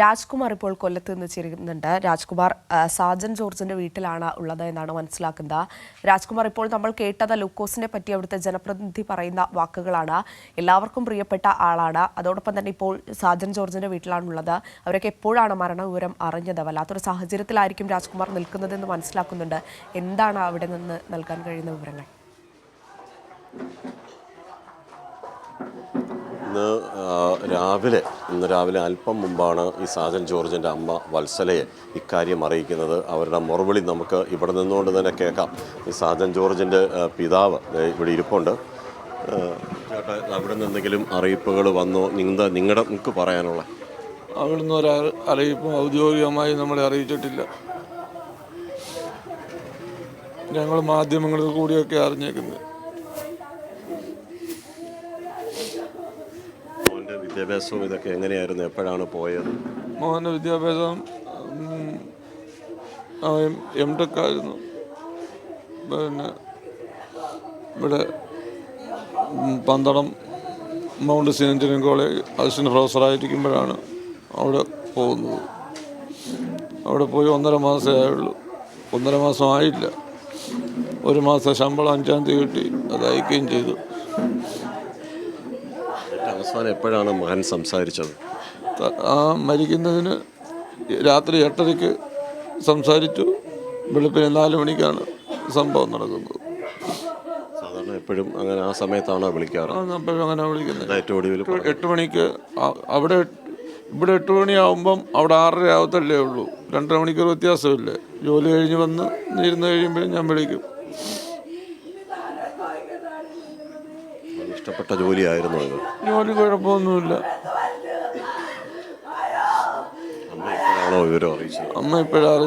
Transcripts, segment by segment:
രാജ്കുമാർ ഇപ്പോൾ കൊല്ലത്ത് നിന്ന് ചേരുന്നുണ്ട്. രാജ്കുമാർ സാജൻ ജോർജിന്റെ വീട്ടിലാണ് ഉള്ളത് എന്നാണ് മനസ്സിലാക്കുന്നത്. രാജ്കുമാർ ഇപ്പോൾ നമ്മൾ കേട്ടത് ലൂക്കോസിനെ പറ്റി അവിടുത്തെ ജനപ്രതിനിധി പറയുന്ന വാക്കുകളാണ്. എല്ലാവർക്കും പ്രിയപ്പെട്ട ആളാണ്. അതോടൊപ്പം തന്നെ ഇപ്പോൾ സാജൻ ജോർജിന്റെ വീട്ടിലാണുള്ളത് അവരൊക്കെ എപ്പോഴാണ് മരണവിവരം അറിഞ്ഞത്? വല്ലാത്തൊരു സാഹചര്യത്തിലായിരിക്കും രാജ്കുമാർ നിൽക്കുന്നതെന്ന് മനസ്സിലാക്കുന്നുണ്ട്. എന്താണ് അവിടെ നിന്ന് നൽകാൻ കഴിയുന്ന വിവരങ്ങൾ? രാവിലെ ഇന്ന് രാവിലെ അല്പം മുമ്പാണ് ഈ സാജൻ ജോർജിന്റെ അമ്മ വത്സലയെ ഇക്കാര്യം അറിയിക്കുന്നത്. അവരുടെ മുറവിളി നമുക്ക് ഇവിടെ നിന്നുകൊണ്ട് തന്നെ കേൾക്കാം. ഈ സാജൻ ജോർജിന്റെ പിതാവ് ഇവിടെ ഇരിപ്പുണ്ട്. ചേട്ടാ അവിടെ നിന്നെങ്കിലും അറിയിപ്പുകൾ വന്നോ? നിങ്ങളുടെ നിങ്ങളുടെ നിങ്ങൾക്ക് പറയാനുള്ള. അവിടെ ഒരു ഒരാൾ അറിയിപ്പും ഔദ്യോഗികമായി നമ്മളെ അറിയിച്ചിട്ടില്ല. ഞങ്ങൾ മാധ്യമങ്ങളിൽ കൂടിയൊക്കെ അറിഞ്ഞേക്കുന്നത്. വിദ്യാഭ്യാസവും ഇതൊക്കെ എങ്ങനെയായിരുന്നു? എപ്പോഴാണ് പോയത്? മോഹന്റെ വിദ്യാഭ്യാസം എം ടെക് ആയിരുന്നു. പിന്നെ ഇവിടെ Pandalam mount Zion engineering college assistant പ്രൊഫസറായിരിക്കുമ്പോഴാണ് അവിടെ പോകുന്നത്. അവിടെ പോയി ഒന്നര മാസമേ ആയുള്ളൂ. ഒന്നര മാസം ആയില്ല. ഒരു മാസം ശമ്പളം അഞ്ചാം തീയതി കിട്ടി. അത് അയക്കുകയും ചെയ്തു. അവസാനം എപ്പോഴാണ് മകൻ സംസാരിച്ചത്? ആ മരിക്കുന്നതിന് രാത്രി എട്ടരയ്ക്ക് സംസാരിച്ചു. വെളുപ്പിന് നാല് മണിക്കാണ് സംഭവം നടക്കുന്നത്. സാധാരണ എപ്പോഴും അങ്ങനെ ആ സമയത്താണോ വിളിക്കാറ്? എപ്പോഴും അങ്ങനെ വിളിക്കുന്നത്. ഏറ്റവും ഒടുവിൽ എട്ട് മണിക്ക് അവിടെ ഇവിടെ എട്ട് മണിയാവുമ്പം അവിടെ ആറര ആവത്തല്ലേ ഉള്ളൂ. രണ്ടര മണിക്കൂർ വ്യത്യാസമില്ലേ? ജോലി കഴിഞ്ഞ് വന്ന് ഇരുന്ന് കഴിയുമ്പോഴും ഞാൻ വിളിക്കും. ഇഷ്ടപ്പെട്ട ജോലിയായിരുന്നു ഇത്. ജോലി കുഴപ്പമൊന്നുമില്ല. അമ്മ ഇപ്പോഴാണോ വിവരം അറിയിച്ചത്? അമ്മ ഇപ്പോഴാണ്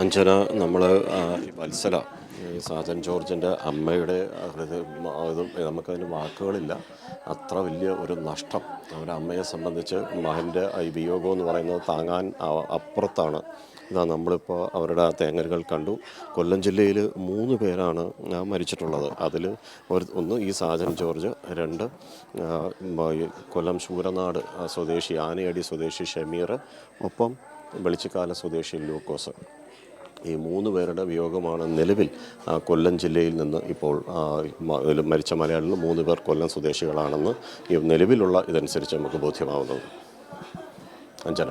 അഞ്ജന നമ്മൾ വത്സല സാജൻ ജോർജിന്റെ അമ്മയുടെ നമുക്കതിന് വാക്കുകളില്ല. അത്ര വലിയ ഒരു നഷ്ടം. അവരുടെ അമ്മയെ സംബന്ധിച്ച് മകന്റെ ഈ വിയോഗം എന്ന് പറയുന്നത് താങ്ങാൻ അപ്പുറത്താണ്. ഇതാ നമ്മളിപ്പോൾ അവരുടെ ആ തേങ്ങലുകൾ കണ്ടു. കൊല്ലം ജില്ലയിൽ മൂന്ന് പേരാണ് മരിച്ചിട്ടുള്ളത്. അതിൽ ഒരു ഒന്ന് ഈ സാജൻ ജോർജ് രണ്ട് കൊല്ലം ശൂരനാട് സ്വദേശി ആനയടി സ്വദേശി ഷമീർ ഒപ്പം വെളിച്ചക്കാല സ്വദേശി ലൂക്കോസ്. ഈ മൂന്ന് പേരുടെ വിയോഗമാണ് നിലവിൽ കൊല്ലം ജില്ലയിൽ നിന്ന് ഇപ്പോൾ മരിച്ച മലയാളികൾ മൂന്ന് പേർ കൊല്ലം സ്വദേശികളാണെന്ന് ഈ നിലവിലുള്ള ഇതനുസരിച്ച് നമുക്ക് ബോധ്യമാവുന്നത്. അഞ്ജന.